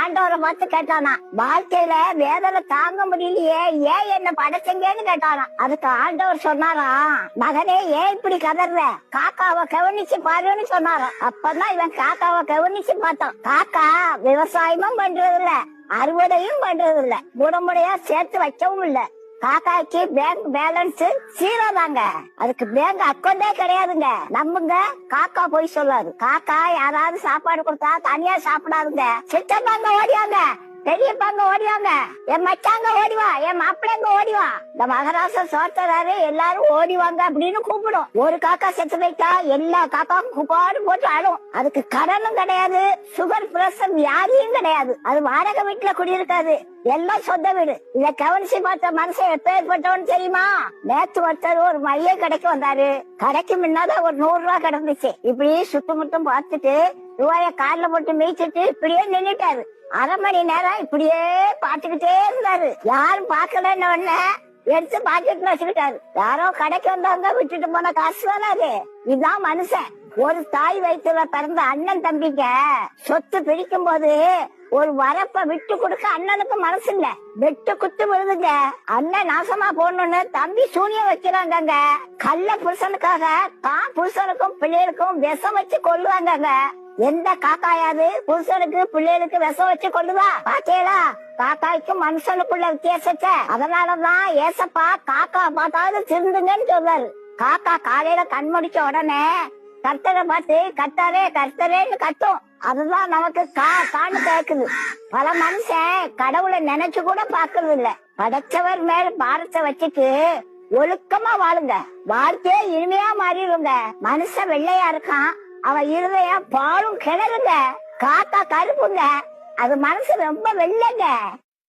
ஆண்டவரை பார்த்து கேட்டானா வாழ்க்கையில வேதனை தாங்க முடியலையே ஏன் என்ன படைச்சங்கன்னு கேட்டானா. அதுக்கு ஆண்டவர் சொன்னாராம் மகனே ஏன் இப்படி கதர்ற காக்காவை கவனிச்சு பாருன்னு சொன்னாராம் அப்பதான் இவன் காக்காவை கவனிச்சு பார்த்தான். காக்கா விவசாயமும் பண்றது இல்ல அறுவடையும் பண்றது இல்ல முடமுடையா சேர்த்து வைக்கவும் இல்லை. காக்காய்க்கு பேங்க் பேலன்ஸ் ஜீரோ தாங்க. அதுக்கு பேங்க் அக்கௌண்டே கிடையாதுங்க. நம்புங்க. காக்கா போய் சொல்லாது. காக்கா யாராவது சாப்பாடு கொடுத்தா தனியா சாப்பிடாதுங்க. சித்தப்பாங்க ஓடியாங்க. பெரியப்பாங்க ஓடிவாங்க. என் மச்சாங்க ஓடிவா என் மாப்பிள்ளைங்க ஓடிவா. இந்த மகராச சோத்தராரு எல்லாரும் ஓடிவாங்க அப்படின்னு கூப்பிடும். ஒரு காக்கா செத்து போயிட்டா எல்லா காக்காவும் குப்பாடு போட்டு ஆடும். அதுக்கு கடனும் கிடையாது சுகர் பிரஷர் வியாதியும் கிடையாது. அது வாடகை வீட்டுல குடியிருக்காது. எல்லாம் சொந்த வீடு. இத கவனிச்சு பார்த்த மனுஷன் எப்பேற்பட்டவன் தெரியுமா? நேத்து ஒருத்தர் ஒரு மைய கடைக்கு வந்தாரு. கடைக்கு முன்னாதான் ஒரு நூறு ரூபாய் கிடந்துச்சு. இப்படி சுத்தமுத்தம் பார்த்துட்டு ரூபாய கால்ல போட்டு மீச்சிட்டு இப்படியே நின்னுட்டாரு. அரை மணி நேரம் இப்படியே பாத்துக்கிட்டே இருந்தாரு. யாரும் பாக்கலன்னு உடனே எடுத்து பாக்கெட்ல வச்சுக்கிட்டாரு. யாரோ கடைக்கு வந்தவங்க விட்டுட்டு போன காசு தானே அது. இதுதான் மனுஷன். ஒரு தாய் வயிற்றுல பிறந்த அண்ணன் தம்பிக்க சொத்து பிரிக்கும் போது ஒரு வரப்ப விட்டு கொடுக்க அண்ணனுக்கு மனசு இல்ல. வெட்டு குத்து விழுதுங்க. அண்ணன் நாசமா போடணும்னு தம்பி சூனியம் வைக்கிறாங்கங்க. கள்ள புருஷனுக்காக தான் புருஷனுக்கும் பிள்ளைகளுக்கும் விஷம் வச்சு கொள்ளுவாங்க எந்த காக்காயாவது புருஷனுக்கு பிள்ளைகளுக்கு விஷம் வச்சு கொள்ளுதா பாத்தீங்களா காக்காய்க்கும் மனுஷனுக்குள்ள வித்தியாசத்தை. அதனாலதான் ஏசப்பா காக்கா பார்த்தாவது திருந்துங்கன்னு சொல்றாரு. காக்கா காலையில கண் முடிச்ச உடனே கர்த்தரை பார்த்து கர்த்தரே கர்த்தரேன்னு கத்தும். அதுதான் நமக்கு கா கான்னு கேக்குது. பல மனுஷன் கடவுளை நினைச்சு கூட பாக்குறது இல்ல. படைச்சவர் மேல பாரத்தை வச்சுட்டு ஒழுக்கமா வாழுங்க. வாழ்க்கையே இனிமையா மாறிடுங்க. மனுஷன் வெள்ளையா இருக்கான். அவன் இருதையா பாலும் கிணறுங்க காக்கா கருப்புங்க. அது மனசு ரொம்ப வெள்ளைங்க.